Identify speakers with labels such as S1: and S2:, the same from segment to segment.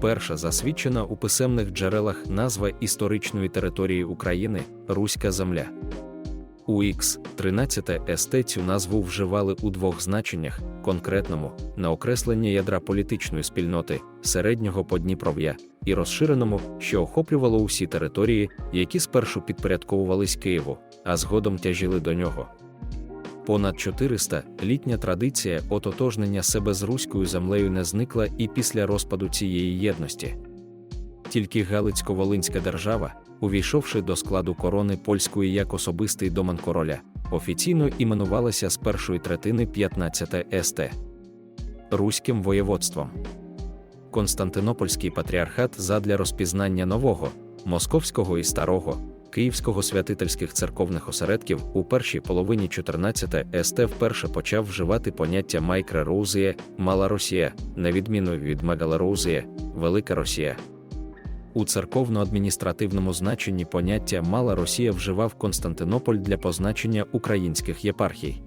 S1: Вперше засвідчена у писемних джерелах назва історичної території України Руська земля. У Х13 ст цю назву вживали у двох значеннях: конкретному на окреслення ядра політичної спільноти середнього Подніпров'я і розширеному, що охоплювало усі території, які спершу підпорядковувались Києву, а згодом тяжіли до нього. Понад 400 літня традиція ототожнення себе з руською землею не зникла і після розпаду цієї єдності. Тільки Галицько-Волинська держава, увійшовши до складу корони польської як особистий домен короля, офіційно іменувалася з першої третини 15 ст. Руським воєводством. Константинопольський патріархат задля розпізнання нового, московського і старого, київського святительських церковних осередків у першій половині 14 ст вперше почав вживати поняття майкророзія, Мала Росія, на відміну від мегалорозія, Велика Росія. У церковно-адміністративному значенні поняття Мала Росія вживав Константинополь для позначення українських єпархій.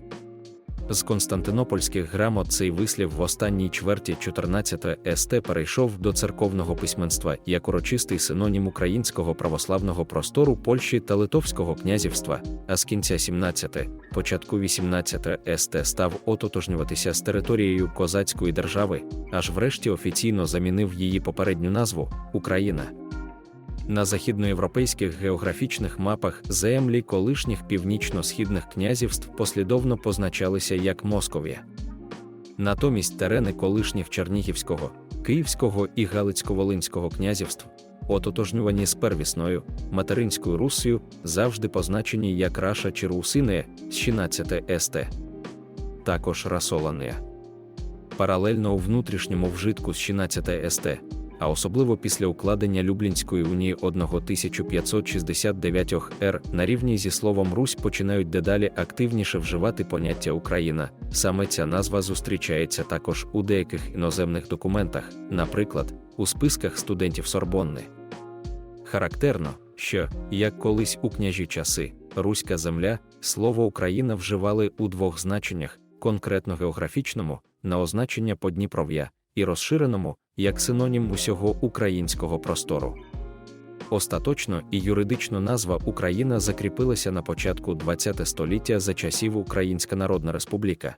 S1: З константинопольських грамот цей вислів в останній чверті 14 ст перейшов до церковного письменства як урочистий синонім українського православного простору Польщі та Литовського князівства, а з кінця 17, початку 18 ст став ототожнюватися з територією козацької держави, аж врешті офіційно замінив її попередню назву Україна. На західноєвропейських географічних мапах землі колишніх північно-східних князівств послідовно позначалися як Московія. Натомість терени колишніх Чернігівського, Київського і Галицько-Волинського князівств, ототожнювані з первісною материнською Руссію, завжди позначені як Раша чи Русинея з 16 ст. Також Расоланея. Паралельно у внутрішньому вжитку з 16 ст а особливо після укладення Люблінської унії 1569 р на рівні зі словом Русь починають дедалі активніше вживати поняття Україна. Саме ця назва зустрічається також у деяких іноземних документах, наприклад, у списках студентів Сорбонни. Характерно, що, як колись у княжі часи, Руська земля, слово Україна вживали у двох значеннях: конкретно географічному на означення Подніпров'я і розширеному як синонім усього українського простору. Остаточно і юридично назва Україна закріпилася на початку ХХ століття за часів Українська Народна Республіка.